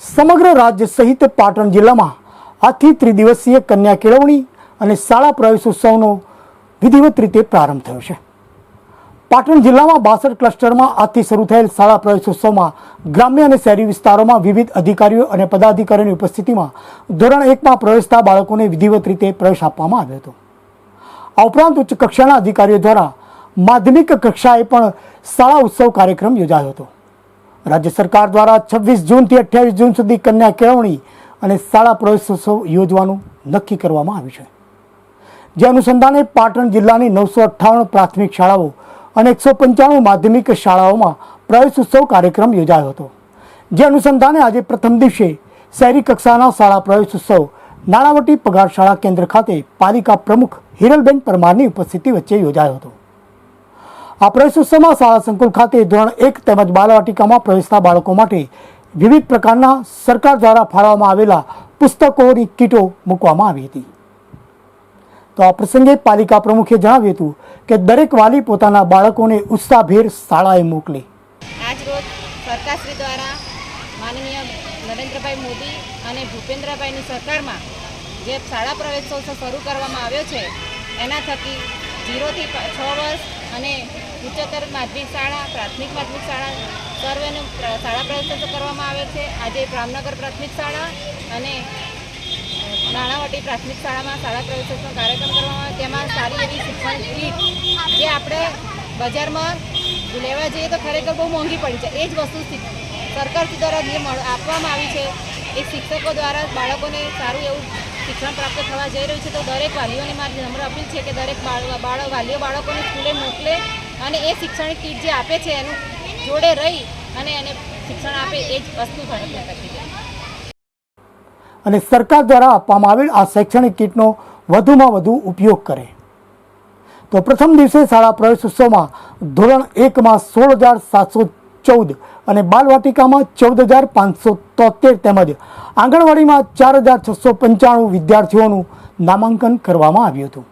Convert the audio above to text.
સમગ્ર રાજ્ય સહિત પાટણ જિલ્લામાં આજથી ત્રિદિવસીય કન્યા કેળવણી અને શાળા પ્રવેશોત્સવનો વિધિવત રીતે પ્રારંભ થયો છે. પાટણ જિલ્લામાં બાસઠ ક્લસ્ટરમાં આજથી શરૂ થયેલ શાળા પ્રવેશોત્સવમાં ગ્રામ્ય અને શહેરી વિસ્તારોમાં વિવિધ અધિકારીઓ અને પદાધિકારીઓની ઉપસ્થિતિમાં ધોરણ એકમાં પ્રવેશતા બાળકોને વિધિવત રીતે પ્રવેશ આપવામાં આવ્યો હતો. આ ઉપરાંત ઉચ્ચ કક્ષાના અધિકારીઓ દ્વારા માધ્યમિક કક્ષાએ પણ શાળા ઉત્સવ કાર્યક્રમ યોજાયો હતો. રાજ્ય સરકાર દ્વારા છવ્વીસ જૂનથી અઠ્યાવીસ જૂન સુધી કન્યા કેળવણી અને શાળા પ્રવેશોત્સવ યોજવાનું નક્કી કરવામાં આવ્યું છે. જે અનુસંધાને પાટણ જિલ્લાની નવસો અઠ્ઠાવન પ્રાથમિક શાળાઓ અને એકસો પંચાણું માધ્યમિક શાળાઓમાં પ્રવેશોત્સવ કાર્યક્રમ યોજાયો હતો. જે અનુસંધાને આજે પ્રથમ દિવસે શહેરી કક્ષાના શાળા પ્રવેશોત્સવ, નાણાવટી પગાર શાળા કેન્દ્ર ખાતે પાલિકા પ્રમુખ હિરલબેન પરમારની ઉપસ્થિતિ વચ્ચે યોજાયો હતો. આ પ્રવેશોત્સવમાં શાળા સંકુલ ખાતે ધોરણ એક તેમજ બાલવાટિકામાં પ્રવેશતા બાળકો માટે વિવિધ પ્રકારના સરકાર દ્વારા ફાળવવામાં આવેલા પુસ્તકોની કીટો મૂકવામાં આવી હતી. તો આ પ્રસંગે પાલિકા પ્રમુખે જણાવ્યું હતું કે દરેક વાલી પોતાના બાળકોને ઉત્સાહભેર શાળાએ મોકલે. આજ સરકારશ્રી દ્વારા માનનીય નરેન્દ્રભાઈ મોદી અને ભૂપેન્દ્રભાઈની સરકારમાં જે શાળા પ્રવેશોત્સવ શરૂ કરવામાં આવ્યો છે, એના થકી ઝીરોથી છ વર્ષ અને ઉચ્ચતર માધ્યમિક શાળા, પ્રાથમિક માધ્યમિક શાળા સર્વેનું શાળા પ્રવેશોત્સવ કરવામાં આવે છે. આજે રામનગર પ્રાથમિક શાળા અને નાણાવટી પ્રાથમિક શાળામાં શાળા પ્રવેશોત્સવનો કાર્યક્રમ કરવામાં આવે. તેમાં સારી એવી શિક્ષણ કીટ જે આપણે બજારમાં લેવા જઈએ તો ખરેખર બહુ મોંઘી પડી છે એ જ વસ્તુ સરકાર દ્વારા જે આપવામાં આવી છે, એ શિક્ષકો દ્વારા બાળકોને સારું એવું શિક્ષણ પ્રાપ્ત થવા જઈ રહ્યું છે. તો દરેક વાલીઓને મારી નમ્ર અપીલ છે કે દરેક બાળ બાળ વાલીઓ બાળકોને સ્કૂલે મોકલે અને એ શિક્ષણ કીટ જે આપે છે, એનું જોડે રહી અને એને શિક્ષણ આપે એ જ વસ્તુ છે. અને સરકાર દ્વારા આપવામાં આવેલ આ શૈક્ષણિક કીટનો વધુમાં વધુ ઉપયોગ કરે. તો પ્રથમ દિવસે શાળા પ્રવેશોત્સવમાં ધોરણ એકમાં સોળ હજાર સાતસો ચૌદ અને બાલવાટિકામાં ચૌદ હજાર પાંચસો તોતેર તેમજ આંગણવાડીમાં ચાર હજાર છસો પંચાણું વિદ્યાર્થીઓનું નામાંકન કરવામાં આવ્યું હતું.